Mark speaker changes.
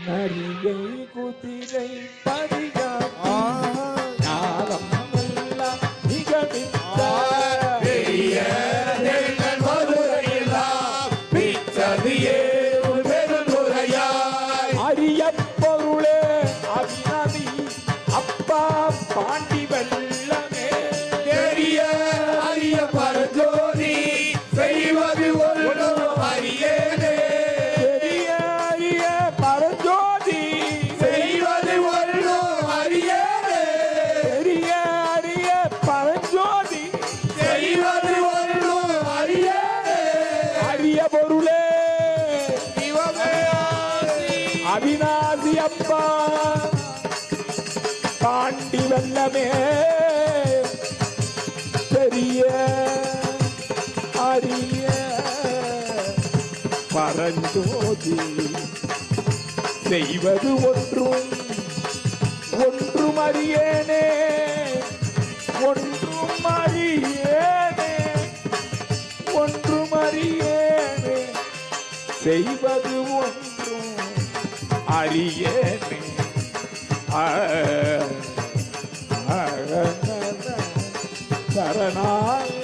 Speaker 1: நரிகை குதிரை
Speaker 2: மதுரையெல்லாம் பிச்சது ஏறும் பெருந்துரையாய்
Speaker 1: அரிய பொருளே அபிநவி அப்பா பாண்டி வெள்ளமே.
Speaker 2: பெரிய அரிய பரஜோதி செய்வது ஒன்றும்
Speaker 1: அவிநாசி அப்பா. பாண்டி வல்லமே. பெரிய அரிய பரஞ்சோதி. செய்வது ஒன்றும் ஒன்றும் அறியேனே. ஒன்றும் அறியேனே. ஒன்றும் அறியேனே. செய்வது ஒன்று அறியேனே ஆ, சரணாய